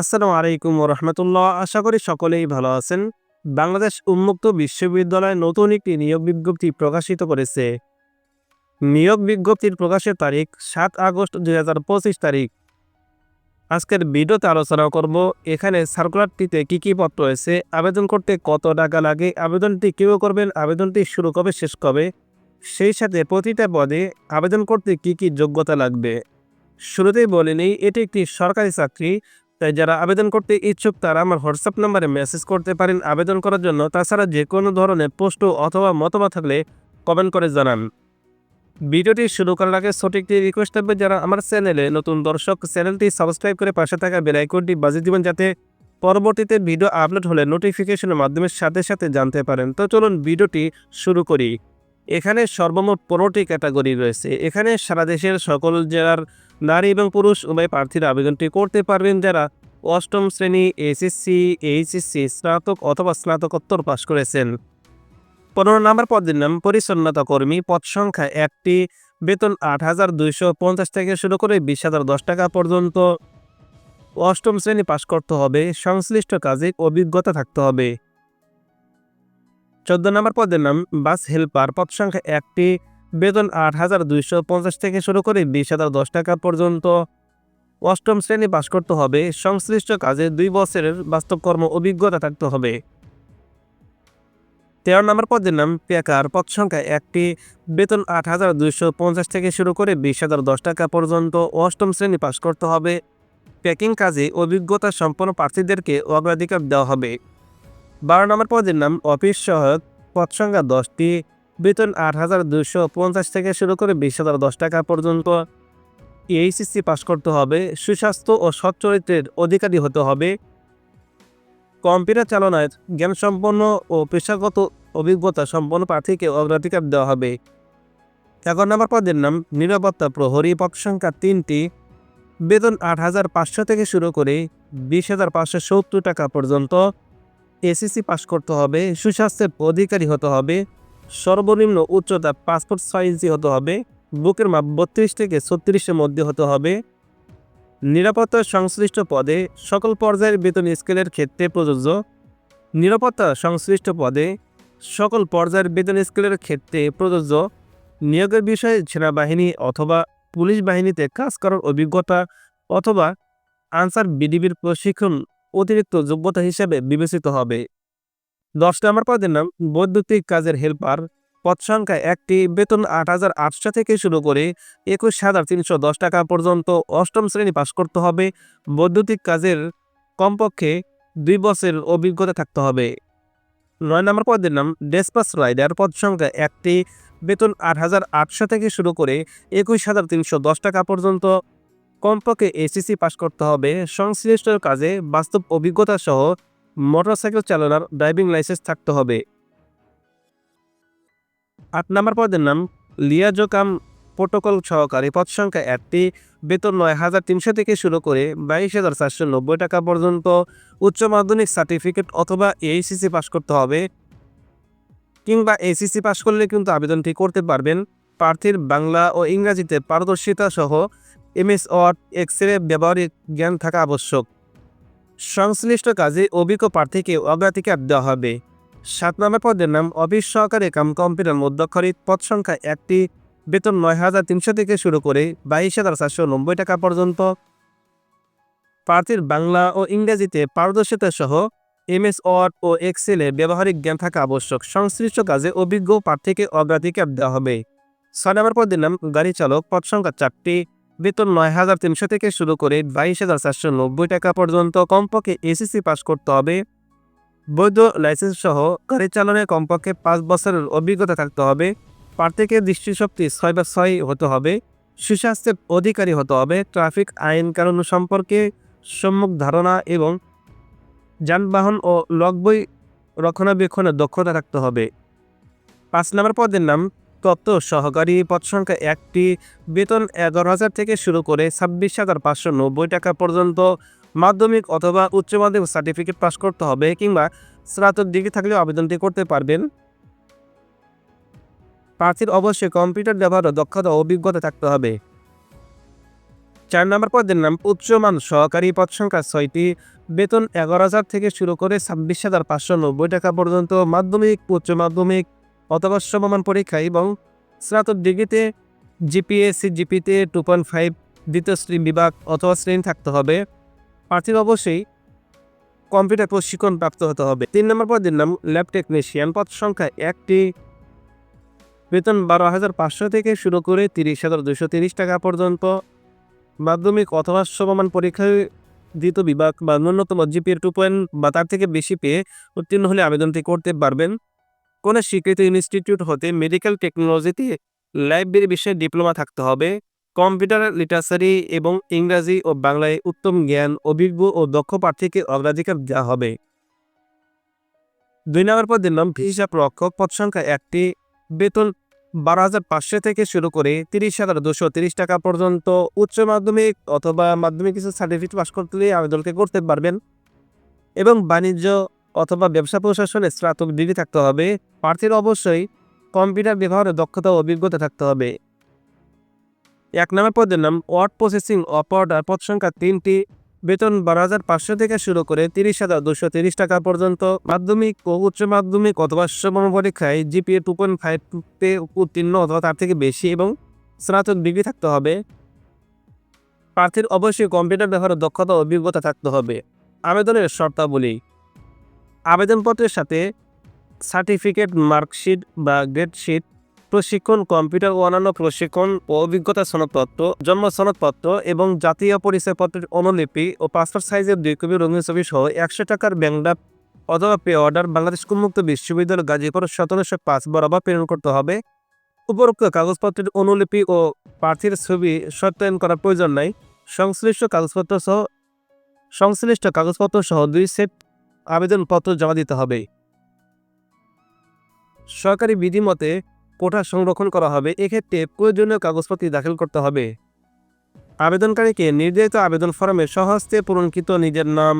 আসসালামু আলাইকুম রহমতুল্লাহ। আশা করি সকলেই ভালো আছেন। বাংলাদেশ উন্মুক্ত বিশ্ববিদ্যালয় নতুন একটি নিয়োগ বিজ্ঞপ্তি প্রকাশিত করেছে। নিয়োগ বিজ্ঞপ্তির প্রকাশের তারিখ সাত আগস্ট দু হাজার পঁচিশ তারিখ। আজকের ভিডিওতে আলোচনা করব, এখানে সার্কুলারটিতে কী কী পত্র রয়েছে, আবেদন করতে কত টাকা লাগে, আবেদনটি কেউ করবেন, আবেদনটি শুরু কবে, শেষ কবে? সেই সাথে প্রতিটা পদে আবেদন করতে কী কী যোগ্যতা লাগবে? শুরুতেই বলে নেই, এটি একটি সরকারি চাকরি তাই যারা আবেদন করতে ইচ্ছুক তারা আমার হোয়াটসঅ্যাপ নাম্বারে মেসেজ করতে পারেন। আবেদন করার জন্য তাছাড়া যে কোনো ধরনের পোস্ট অথবা মতামত থাকলে কমেন্ট করে জানান। ভিডিওটি শুরু করার আগে সঠিকটি রিকোয়েস্ট থাকবে, যারা আমার চ্যানেলে নতুন দর্শক, চ্যানেলটি সাবস্ক্রাইব করে পাশে থাকা বেল আইকনটি বাজিয়ে দিবেন, যাতে পরবর্তীতে ভিডিও আপলোড হলে নোটিফিকেশনের মাধ্যমে সাথে সাথে জানতে পারেন। তো চলুন ভিডিওটি শুরু করি। এখানে সর্বমোট পনেরোটি ক্যাটাগরি রয়েছে। এখানে সারা দেশের সকল জেলার নারী এবং পুরুষ, উভয় প্রার্থীরা আবেদনটি করতে পারবেন যারা অষ্টম শ্রেণি এসএসসি এইচএসসি স্নাতক অথবা স্নাতকোত্তর পাশ করেছেন। পনেরো নম্বর পদের নাম পরিচ্ছন্নতা কর্মী, পদ সংখ্যা একটি, বেতন আট হাজার দুইশো পঞ্চাশ থেকে শুরু করে বিশ হাজার দশ টাকা পর্যন্ত। অষ্টম শ্রেণি পাশ করতে হবে, সংশ্লিষ্ট কাজে অভিজ্ঞতা থাকতে হবে। চোদ্দ নম্বর পদের নাম বাস হেল্পার, পদ সংখ্যা একটি বেতন আট হাজার দুইশো পঞ্চাশ থেকে শুরু করে বিশ হাজার দশ টাকা পর্যন্ত। অষ্টম শ্রেণি পাশ করতে হবে, সংশ্লিষ্ট কাজে দুই বছরের বাস্তব কর্ম অভিজ্ঞতা থাকতে হবে। তেরো নম্বর পদের নাম পেকার পদ সংখ্যা একটি, বেতন আট হাজার দুইশো পঞ্চাশ থেকে শুরু করে বিশ হাজার দশ টাকা পর্যন্ত অষ্টম শ্রেণি পাশ করতে হবে। প্যাকিং কাজে অভিজ্ঞতা সম্পন্ন প্রার্থীদেরকে অগ্রাধিকার দেওয়া হবে। বারো নম্বর পদের নাম অফিস সহায়ক, পদ সংখ্যা দশটি বেতন আট হাজার দুশো পঞ্চাশ থেকে শুরু করে বিশ হাজার দশ টাকা পর্যন্ত। এইচএসসি পাশ করতে হবে, সুস্বাস্থ্য ও সচ্চরিত্রের অধিকারী হতে হবে। কম্পিউটার চালনায় জ্ঞান সম্পন্ন ও পেশাগত অভিজ্ঞতা সম্পন্ন প্রার্থীকে অগ্রাধিকার দেওয়া হবে। এগারো নম্বর পদের নাম, নিরাপত্তা প্রহরী পদ সংখ্যা তিনটি। বেতন আট হাজার পাঁচশো থেকে শুরু করে বিশ হাজার পাঁচশো সত্তর টাকা পর্যন্ত। এসএসসি পাশ করতে হবে, সুস্বাস্থ্যের অধিকারী হতে হবে। সর্বনিম্ন উচ্চতা পাসপোর্ট সাইজই হতে হবে, বুকের মাপ বত্রিশ থেকে ছত্রিশের মধ্যে হতে হবে। নিরাপত্তা সংশ্লিষ্ট পদে সকল পর্যায়ের বেতন স্কেলের ক্ষেত্রে প্রযোজ্য। নিরাপত্তা সংশ্লিষ্ট পদে সকল পর্যায়ের বেতন স্কেলের ক্ষেত্রে প্রযোজ্য। নিয়োগের বিষয়ে সেনাবাহিনী অথবা পুলিশ বাহিনীতে কাজ করার অভিজ্ঞতা অথবা আনসার বিডিবির প্রশিক্ষণ অতিরিক্ত যোগ্যতা হিসেবে বিবেচিত হবে। দশ নম্বর পদের নাম, বৈদ্যুতিক কাজের হেল্পার। পদ সংখ্যা একটি, বেতন আট হাজার আটশো থেকে শুরু করে একুশ হাজার তিনশো দশ টাকা পর্যন্ত অষ্টম শ্রেণি পাশ করতে হবে। বৈদ্যুতিক কাজের কমপক্ষে দুই বছরের অভিজ্ঞতা থাকতে হবে। নয় নম্বর পদের নাম, ডেসপাস রাইডার। পদ সংখ্যা একটি, বেতন আট হাজার আটশো থেকে শুরু করে একুশ হাজার তিনশো দশ টাকা পর্যন্ত কমপক্ষে এসিসি পাশ করতে হবে। সংশ্লিষ্ট কাজে বাস্তব অভিজ্ঞতা সহ মোটরসাইকেল চালানোর ড্রাইভিং লাইসেন্স থাকতে হবে। আট নম্বর পদের নাম লিয়াজো কাম প্রোটোকল সহকারী পদ সংখ্যা একটি, বেতন নয় হাজার তিনশো থেকে শুরু করে বাইশ হাজার চারশো নব্বই টাকা পর্যন্ত, উচ্চ মাধ্যমিক সার্টিফিকেট অথবা এইচসিসি পাশ করতে হবে। কিংবা এইচসিসি পাশ করলে কিন্তু আবেদনটি করতে পারবেন। প্রার্থীর বাংলা ও ইংরাজিতে পারদর্শিতা সহ এমএস, ওয়ার্ড, এক্সরে ব্যবহারিক জ্ঞান থাকা আবশ্যক। সংশ্লিষ্ট কাজে অভিজ্ঞ প্রার্থীকে অগ্রাধিকার দেওয়া হবে। সাত নম্বর পদের নাম অফিস সহকারী কাম কম্পিউটার মধ্যক্ষরিত পদ সংখ্যা একটি। বেতন নয় হাজার তিনশো থেকে শুরু করে বাইশ হাজার চারশো নব্বই টাকা পর্যন্ত। প্রার্থীর বাংলা ও ইংরেজিতে পারদর্শিতা সহ এমএস, ওয়ার্ড ও এক্সেলে ব্যবহারিক জ্ঞান থাকা আবশ্যক। সংশ্লিষ্ট কাজে অভিজ্ঞ প্রার্থীকে অগ্রাধিকার দেওয়া হবে। ছয় নম্বর পদের নাম গাড়ি চালক, পদ সংখ্যা চারটি। বেতন নয় হাজার তিনশো থেকে শুরু করে বাইশ হাজার চারশো নব্বই টাকা পর্যন্ত কমপক্ষে এসিসি পাস করতে হবে। বৈধ লাইসেন্স সহ গাড়ি চালনায় কমপক্ষে পাঁচ বছরের অভিজ্ঞতা থাকতে হবে। প্রার্থীকে দৃষ্টিশক্তি ছয় বা ছয় হতে হবে। সুস্বাস্থ্যের অধিকারী হতে হবে। ট্রাফিক, আইন, কানুন সম্পর্কে সম্মুখ ধারণা এবং যানবাহন ও লগবই রক্ষণাবেক্ষণের দক্ষতা থাকতে হবে। পাঁচ নম্বর পদের নাম তত্ত্ব সহকারী পদ সংখ্যা একটি বেতন এগারো হাজার থেকে শুরু করে ছাব্বিশ হাজার পাঁচশো নব্বই টাকা পর্যন্ত মাধ্যমিক অথবা উচ্চ মাধ্যমিক সার্টিফিকেট পাস করতে হবে কিংবা স্নাতক ডিগ্রি থাকলেও আবেদনটি করতে পারবেন। প্রার্থীর অবশ্যই কম্পিউটার ব্যবহারের দক্ষতা ও অভিজ্ঞতা থাকতে হবে। চার নম্বর পদের নাম উচ্চমান সহকারী পদ সংখ্যা ছয়টি, বেতন এগারো হাজার থেকে শুরু করে ছাব্বিশ হাজার পাঁচশো নব্বই টাকা পর্যন্ত মাধ্যমিক, উচ্চ মাধ্যমিক অথবা সমমান পরীক্ষা এবং স্নাতক ডিগ্রিতে জিপিএসসি, জিপিতে টু পয়েন্ট ফাইভ দ্বিতীয় শ্রেণি বিভাগ অথবা শ্রেণি থাকতে হবে। প্রার্থীর অবশ্যই কম্পিউটার প্রশিক্ষণ প্রাপ্ত হতে হবে। তিন নম্বর পদের নাম ল্যাব টেকনিশিয়ান। পদ সংখ্যা একটি। বেতন বারো হাজার পাঁচশো থেকে শুরু করে তিরিশ হাজার দুশো তিরিশ টাকা পর্যন্ত। মাধ্যমিক অথবা সমমান পরীক্ষায় দ্বিতীয় বিভাগ বা ন্যূনতম জিপিএর টু পয়েন্ট বা তার থেকে বেশি পেয়ে উত্তীর্ণ হলে আবেদনটি করতে পারবেন। কোনো স্বীকৃত ইনস্টিটিউট হতে মেডিকেল টেকনোলজিতে লাইব্রেরি বিষয়ে ডিপ্লোমা থাকতে হবে। কম্পিউটার লিটারেচারি এবং ইংরাজি ও বাংলায় উত্তম জ্ঞান, অভিজ্ঞ ও দক্ষ প্রার্থীকে অগ্রাধিকার দেওয়া হবে। দুই নম্বর পদের নাম হিসাব রক্ষক পদ সংখ্যা একটি। বেতন বারো হাজার পাঁচশো থেকে শুরু করে তিরিশ হাজার দুশো তিরিশ টাকা পর্যন্ত। উচ্চ মাধ্যমিক অথবা মাধ্যমিক কিছু সার্টিফিকেট পাস করতে আবেদনকে করতে পারবেন। এবং বাণিজ্য অথবা ব্যবসা প্রশাসনে স্নাতক ডিগ্রি থাকতে হবে। প্রার্থীর অবশ্যই কম্পিউটার ব্যবহারে দক্ষতা ও অভিজ্ঞতা থাকতে হবে। এক নম্বর পদের নাম, ওয়ার্ড প্রসেসিং অপারেটর পদ সংখ্যা তিনটি। বেতন বারো হাজার পাঁচশো থেকে শুরু করে তিরিশ হাজার দুশো তিরিশ টাকা পর্যন্ত। মাধ্যমিক ও উচ্চ মাধ্যমিক অথবা সমান পরীক্ষায় জিপিএ টু পয়েন্ট ফাইভে উত্তীর্ণ অথবা তার থেকে বেশি এবং স্নাতক ডিগ্রি থাকতে হবে। প্রার্থীর অবশ্যই কম্পিউটার ব্যবহারের দক্ষতা অভিজ্ঞতা থাকতে হবে। আবেদনের শর্তাবলী আবেদনপত্রের সাথে সার্টিফিকেট, মার্কশিট বা গ্রেডশিট প্রশিক্ষণ, কম্পিউটার ও অন্যান্য প্রশিক্ষণ ও অভিজ্ঞতা সনদপত্র, জন্ম সনদপত্র এবং জাতীয় পরিচয়পত্রের অনুলিপি ও পাসপোর্ট সাইজের দুই কপি রঙিন ছবি সহ একশো টাকার ব্যাংকডাপ অথবা পে অর্ডার বাংলাদেশ উন্মুক্ত বিশ্ববিদ্যালয় গাজীপুর সতেরোশো পাঁচ বরাবর প্রেরণ করতে হবে। উপরোক্ত কাগজপত্রের অনুলিপি ও প্রার্থীর ছবি সত্যায়ন করার প্রয়োজন নাই। সংশ্লিষ্ট কাগজপত্র সহ সংশ্লিষ্ট কাগজপত্র সহ দুই সেট আবেদনপত্র জমা দিতে হবে। সরকারি বিধি মতে কোঠা সংরক্ষণ করা হবে। এক্ষেত্রে প্রয়োজনীয় কাগজপত্র দাখিল করতে হবে। আবেদনকারীকে নির্ধারিত আবেদন ফর্মে সহস্তে পূরণকৃত নিজের নাম,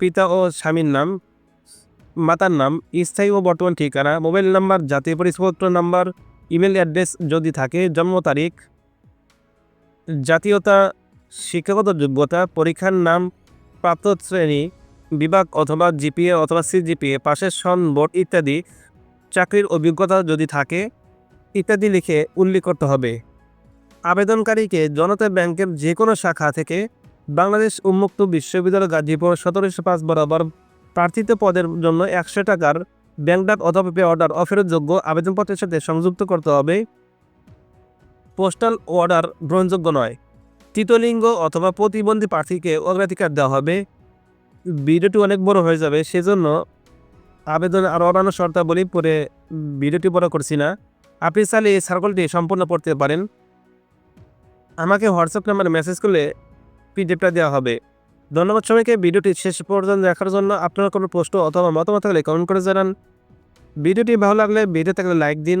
পিতা ও স্বামীর নাম, মাতার নাম, স্থায়ী ও বর্তমান ঠিকানা, মোবাইল নাম্বার, জাতীয় পরিচয়পত্র নাম্বার ইমেল অ্যাড্রেস যদি থাকে, জন্ম তারিখ, জাতীয়তা, শিক্ষাগত যোগ্যতা, পরীক্ষার নাম, প্রাপ্ত শ্রেণি বিভাগ অথবা জিপিএ অথবা সিজিপিএ, পাশের সন, বোর্ড ইত্যাদি চাকরির অভিজ্ঞতা যদি থাকে, ইত্যাদি লিখে উল্লেখ করতে হবে। আবেদনকারীকে জনতা ব্যাংকের যে কোনো শাখা থেকে বাংলাদেশ উন্মুক্ত বিশ্ববিদ্যালয় গাজীপুর সতেরোশো পাঁচ বরাবর প্রার্থিত পদের জন্য একশো টাকার ব্যাংক ডাক অথবা পে অর্ডার অফেরতযোগ্য আবেদনপত্রের সাথে সংযুক্ত করতে হবে। পোস্টাল অর্ডার গ্রহণযোগ্য নয়। তৃতীয়লিঙ্গ অথবা প্রতিবন্ধী প্রার্থীকে অগ্রাধিকার দেওয়া হবে। ভিডিওটি অনেক বড় হয়ে যাবে, সেজন্য আবেদন আর অন্যান্য শর্তাবলী পরে ভিডিওটি বড় করছি না। আপনি চাইলে এই সার্কলটি সম্পূর্ণ পড়তে পারেন। আমাকে হোয়াটসঅ্যাপ নাম্বারে মেসেজ করলে পিডিএফটা দেওয়া হবে। ধন্যবাদ সবাইকে, ভিডিওটি শেষ পর্যন্ত দেখার জন্য। আপনার কোনো প্রশ্ন অথবা মতামত থাকলে কমেন্ট করে জানান। ভিডিওটি ভালো লাগলে ভিডিও থাকলে লাইক দিন।